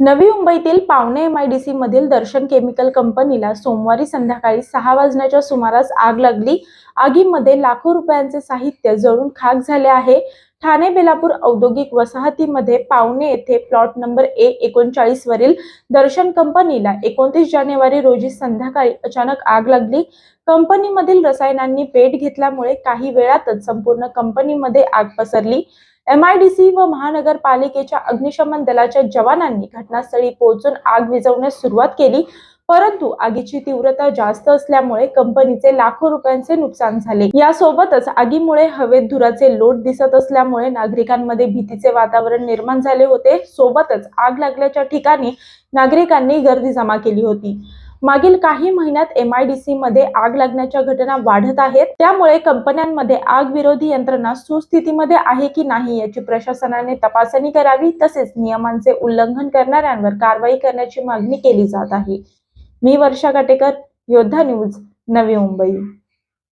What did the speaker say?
नवी मुंबईतील पावणे एम आयडीसी मधील दर्शन केमिकल कंपनीला सोमवारी संध्याकाळी सहा वाजण्याच्या सुमारास आग लागली. आगीमध्ये लाखो रुपयांचे साहित्य जळून खाक झाले आहे. ठाणे बेलापूर औद्योगिक वसाहतीमध्ये पावणे येथे प्लॉट नंबर ए एकोणचाळीस वरील दर्शन कंपनीला एकोणतीस जानेवारी रोजी संध्याकाळी अचानक आग लागली. कंपनीमधील रसायनांनी पेट घेतल्यामुळे काही वेळातच संपूर्ण कंपनीमध्ये आग पसरली. एमआयडीसी व महानगरपालिकेच्या अग्निशमन दलाच्या जवानांनी घटनास्थळी पोहोचून आग विझवण्यास सुरुवात केली. परंतु आगीची तीव्रता जास्त असल्यामुळे कंपनीचे लाखो रुपयांचे नुकसान झाले. यासोबतच आगीमुळे हवेत धुराचे लोट दिसत असल्यामुळे नागरिकांमध्ये भीतीचे वातावरण निर्माण झाले होते. सोबतच आग लागल्याच्या ठिकाणी नागरिकांनी गर्दी जमा केली होती. मागील काही महिन्यात एमआयडीसी मध्ये आग लागण्याच्या घटना वाढत आहेत. त्यामुळे कंपन्यांमध्ये आग विरोधी यंत्रणा सुस्थितीमध्ये आहे की नाही याची प्रशासनाने तपासणी करावी तसेच नियमांचे उल्लंघन करणाऱ्यांवर कारवाई करण्याची मागणी केली जात आहे. मी वर्षा काटेकर योद्धा न्यूज नवी मुंबई.